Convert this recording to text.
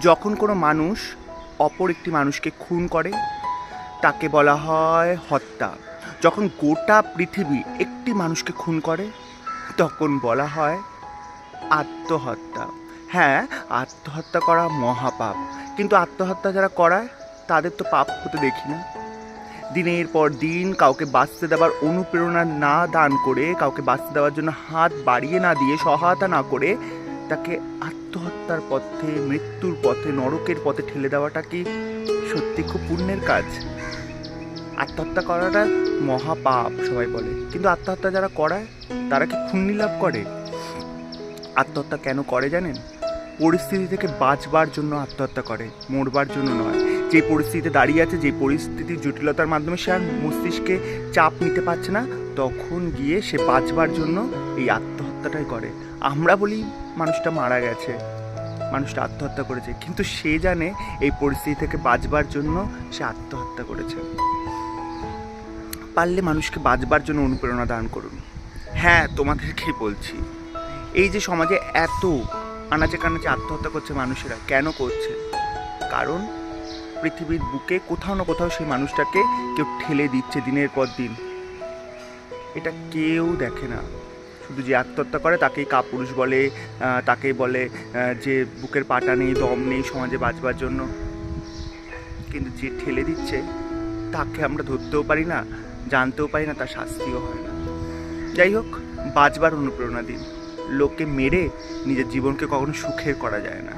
যখন কোনো মানুষ অপর একটি মানুষকে খুন করে, তাকে বলা হয় হত্যা। যখন গোটা পৃথিবী একটি মানুষকে খুন করে, তখন বলা হয় আত্মহত্যা। হ্যাঁ আত্মহত্যা করা মহাপাপ। কিন্তু আত্মহত্যা যারা করায়, তাদের তো পাপ হতে দেখি না। দিনের পর দিন কাউকে বাঁচতে দেওয়ার অনুপ্রেরণা না দান করে, কাউকে বাঁচতে দেওয়ার জন্য হাত বাড়িয়ে না দিয়ে, সহায়তা না করে তাকে আত্মহত্যার পথে, মৃত্যুর পথে, নরকের পথে ঠেলে দেওয়াটা কি সত্যি খুব পুণ্যের কাজ? আত্মহত্যা করাটা মহাপাপ, সবাই বলে। কিন্তু আত্মহত্যা যারা করায়, তারা কি পুণ্যি লাভ করে? আত্মহত্যা কেন করে জানেন? পরিস্থিতি থেকে বাঁচবার জন্য আত্মহত্যা করে, মরবার জন্য নয়। যে পরিস্থিতিতে দাঁড়িয়ে আছে, যে পরিস্থিতির জটিলতার মাধ্যমে সে আর মস্তিষ্কে চাপ নিতে পারছে না, তখন গিয়ে সে বাঁচবার জন্য এই আত্মহত্যাটাই করে। আমরা বলি মানুষটা মারা গেছে, মানুষটা আত্মহত্যা করেছে। কিন্তু সে জানে এই পরিস্থিতি থেকে বাঁচবার জন্য সে আত্মহত্যা করেছে। পারলে মানুষকে বাঁচবার জন্য অনুপ্রেরণা দান করুন। হ্যাঁ তোমাদেরকেই বলছি, এই যে সমাজে এত আনাচে কানাচে আত্মহত্যা করছে মানুষেরা, কেন করছে? কারণ পৃথিবীর বুকে কোথাও না কোথাও সেই মানুষটাকে কেউ ঠেলে দিচ্ছে দিনের পর দিন। এটা কেউ দেখে না। শুধু যে আত্মহত্যা করে তাকেই কাপুরুষ বলে তাকেই বলে যে বুকের পাটা নেই, দম নেই সমাজে বাঁচবার জন্য। কিন্তু যে ঠেলে দিচ্ছে, তাকে আমরা ধরতেও পারি না, জানতেও পারি না, তার শাস্তিও হয় না। যাই হোক, বাঁচবার অনুপ্রেরণা দিন। লোককে মেরে নিজের জীবনকে কখনো সুখের করা যায় না।